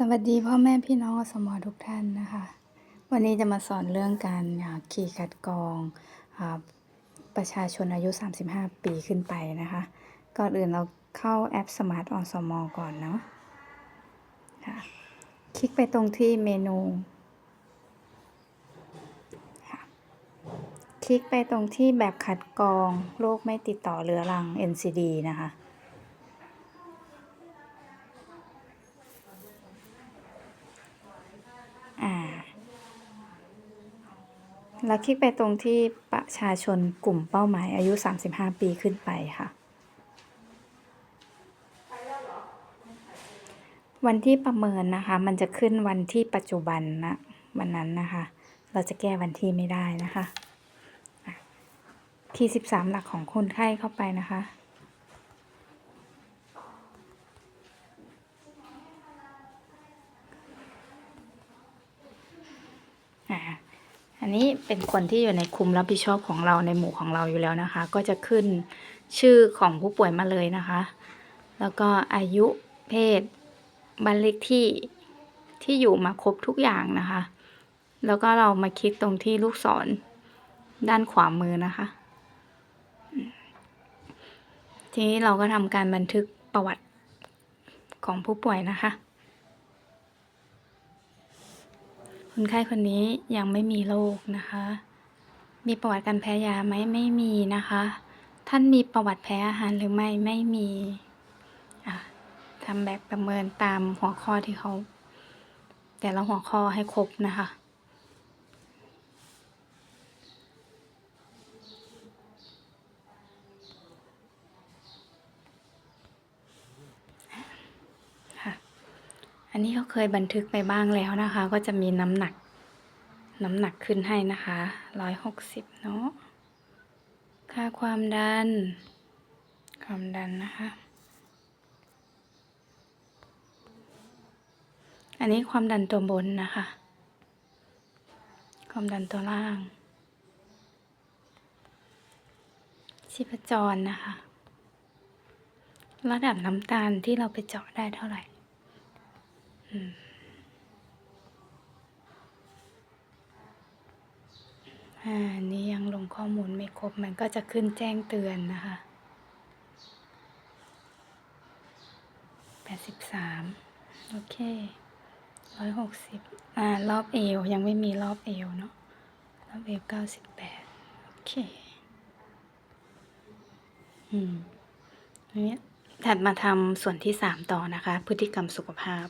สวัสดีพ่อแม่พี่น้องอสมทุกท่านนะคะ วันนี้จะมาสอนเรื่องการขี่คัดกรองอประชาชนอายุ 35 ปีขึ้นไปนะคะ ก่อนอื่นเราเข้าแอป Smart อสมก่อนเนาะค่ะคลิกไปตรงที่เมนูค่ะคลิกไปตรงที่แบบคัดกรองโรคไม่ติดต่อเรื้อรัง NCD นะคะ อ่า แล้วคลิกไปตรงที่ประชาชนกลุ่มเป้าหมายอายุ 35 ปีขึ้นไปค่ะ วันที่ประเมินนะคะ มันจะขึ้นวันที่ปัจจุบันนะวันนั้นนะคะ เราจะแก้วันที่ไม่ได้นะคะอะคีย์13 หลักของคนไข้เข้าไปนะคะอ่า นนี้เป็นคนที่อยู่ในคุมรับผิดชอบของเราในหมู่ของเราอยู่แล้วนะคะ ก็จะขึ้นชื่อของผู้ป่วยมาเลยนะคะ แล้วก็อายุเพศบันเลขที่ที่อยู่มาครบทุกอย่างนะคะ แล้วก็เรามาคลิกตรงที่ลูกศรด้านขวามือนะคะ ทีนี้เราก็ทำการบันทึกประวัติของผู้ป่วยนะคะ คนไข้คนนี้ยังไม่มีโรคนะคะ มีประวัติการแพ้ยาไหมไม่มีนะคะ ท่านมีประวัติแพ้อาหารหรือไม่ไม่มีทำแบบประเมินตามหัวข้อที่เขา แต่ละหัวข้อให้ครบนะคะ นนี้เขาเคยบันทึกไปบ้างแล้วนะคะ ก็จะมีน้ำหนัก น้ำหนักขึ้นให้นะคะร้อยหกสิบเนาะ ค่าความดัน ความดันนะคะ อันนี้ความดันตัวบนนะคะ ความดันตัวล่าง ชีพจรนะคะ ระดับน้ำตาลที่เราไปเจาะได้เท่าไหร่ อันนี้ยังลงข้อมูลไม่ครบ มันก็จะขึ้นแจ้งเตือนนะคะแปดสิบสามโอเคร้อยหกสิบอ่า รอบเอว ยังไม่มีรอบเอวเนาะ รอบเอวเก้าสิบแปดโอเค อืมนนี้ถัดมาทำส่วนที่สามต่อนะคะ พฤติกรรมสุขภาพ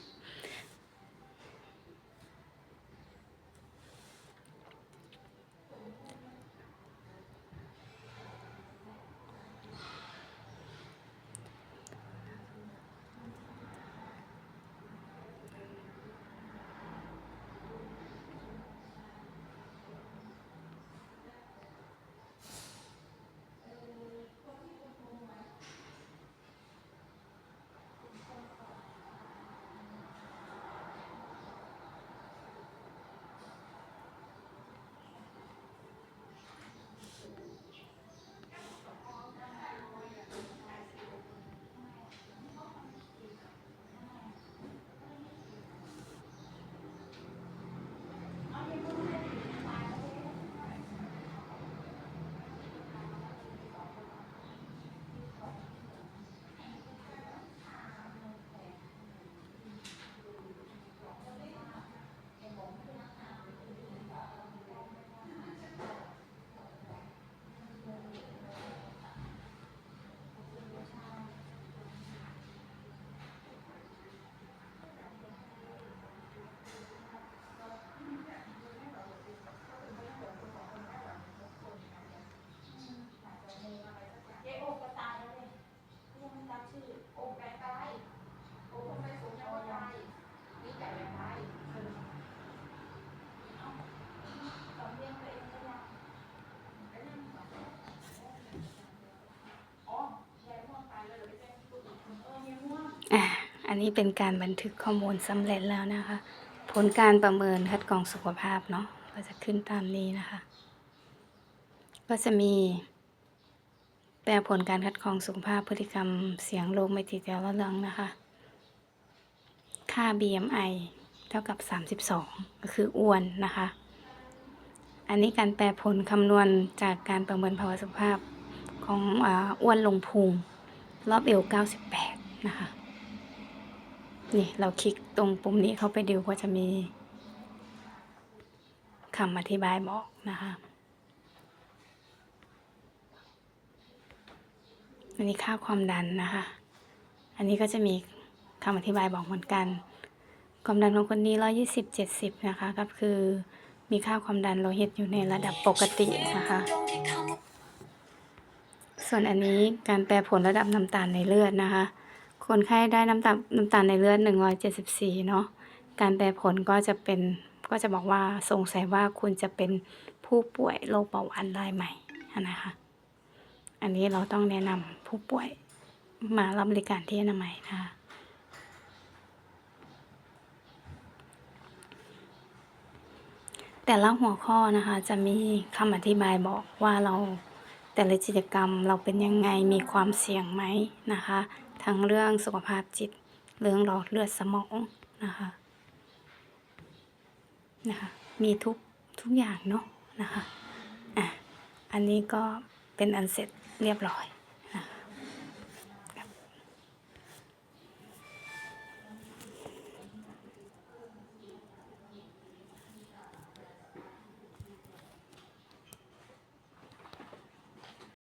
นี้เป็นการบันทึกข้อมูลสำเร็จแล้วนะคะ ผลการประเมินคัดกรองสุขภาพเนาะก็จะขึ้นตามนี้นะคะ ก็จะมี แปลผลการคัดกรองสุขภาพพฤติกรรมเสียงโรคไม่ติดเชื้อระเรืองนะคะ ค่า BMI เท่ากับ 32 ก็คืออ้วนนะคะ อันนี้การแปลผลคำนวณจากการประเมินภาวะสุขภาพของอาอ้วนลงพุงรอบเอว 98 นะคะ นี่เราคลิกตรงปุ่มนี้เข้าไปดูก็จะมีคำอธิบายบอกนะคะอันนี้ค่าความดันนะคะ อันนี้ก็จะมีคำอธิบายบอกเหมือนกัน ความดันของคนนี้120 70นะคะ ก็คือมีค่าความดันโลหิตอยู่ในระดับปกตินะคะ ส่วนอันนี้การแปลผลระดับน้ำตาลในเลือดนะคะ คนไข้ได้น้ำตาลน้ำตาลในเลือด 174 เนาะ การแปลผลก็จะเป็นก็จะบอกว่าสงสัยว่าคุณจะเป็นผู้ป่วยโรคเบาหวานรายใหม่นะคะ อันนี้เราต้องแนะนำผู้ป่วยมารับบริการที่อนามัยนะคะแต่ละหัวข้อนะคะจะมีคำอธิบายบอกว่าเราแต่ละกิจกรรมเราเป็นยังไงมีความเสี่ยงไหมนะคะ ทั้งเรื่องสุขภาพจิต เรื่องหลอดเลือดสมองนะคะนะคะมีทุกทุกอย่างเนาะนะคะอะอันนี้ก็เป็นอันเสร็จเรียบร้อย